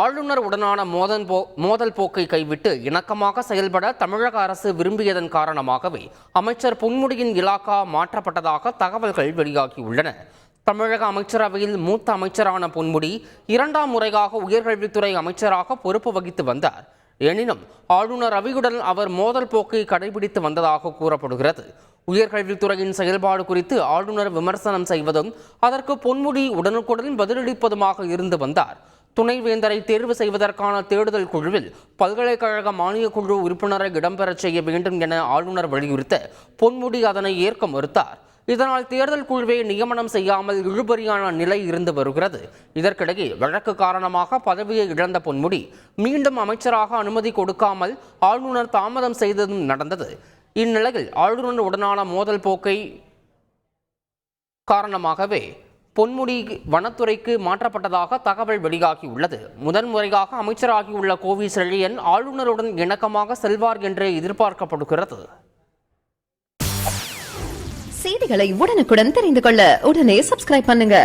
ஆளுநர் உடனான மோதல் போ மோதல் போக்கை கைவிட்டு இணக்கமாக செயல்பட தமிழக அரசு விரும்பியதன் காரணமாகவே அமைச்சர் பொன்முடியின் இலாக்கா மாற்றப்பட்டதாக தகவல்கள் வெளியாகியுள்ளன. தமிழக அமைச்சரவையில் மூத்த அமைச்சரான பொன்முடி இரண்டாம் முறையாக உயர்கல்வித்துறை அமைச்சராக பொறுப்பு வகித்து வந்தார். எனினும் ஆளுநர் ரவியுடன் அவர் மோதல் போக்கை கடைபிடித்து வந்ததாக கூறப்படுகிறது. உயர்கல்வித்துறையின் செயல்பாடு குறித்து ஆளுநர் விமர்சனம் செய்வதும் அதற்கு பொன்முடி உடனுக்குடன் பதிலளிப்பதுமாக இருந்து வந்தார். துணைவேந்தரை தேர்வு செய்வதற்கான தேடுதல் குழுவில் பல்கலைக்கழக மானியக் குழு உறுப்பினரை இடம்பெறச் செய்ய வேண்டும் என ஆளுநர் வலியுறுத்த பொன்முடி அதனை ஏற்க மறுத்தார். இதனால் தேர்தல் குழுவை நியமனம் செய்யாமல் இழுபறியான நிலை இருந்து வருகிறது. இதற்கிடையே வழக்கு காரணமாக பதவியை இழந்த பொன்முடி மீண்டும் அமைச்சராக அனுமதி கொடுக்காமல் ஆளுநர் தாமதம் செய்ததும் நடந்தது. இந்நிலையில் ஆளுநர் உடனான மோதல் போக்கை காரணமாகவே பொன்முடி வனத்துறைக்கு மாற்றப்பட்டதாக தகவல் வெளியாகியுள்ளது. முதன்முறையாக அமைச்சராகியுள்ள கோவி செழியன் ஆளுநருடன் இணக்கமாக செல்வார் என்று எதிர்பார்க்கப்படுகிறது. செய்திகளை உடனுக்குடன் தெரிந்து கொள்ள உடனே சப்ஸ்கிரைப் பண்ணுங்க.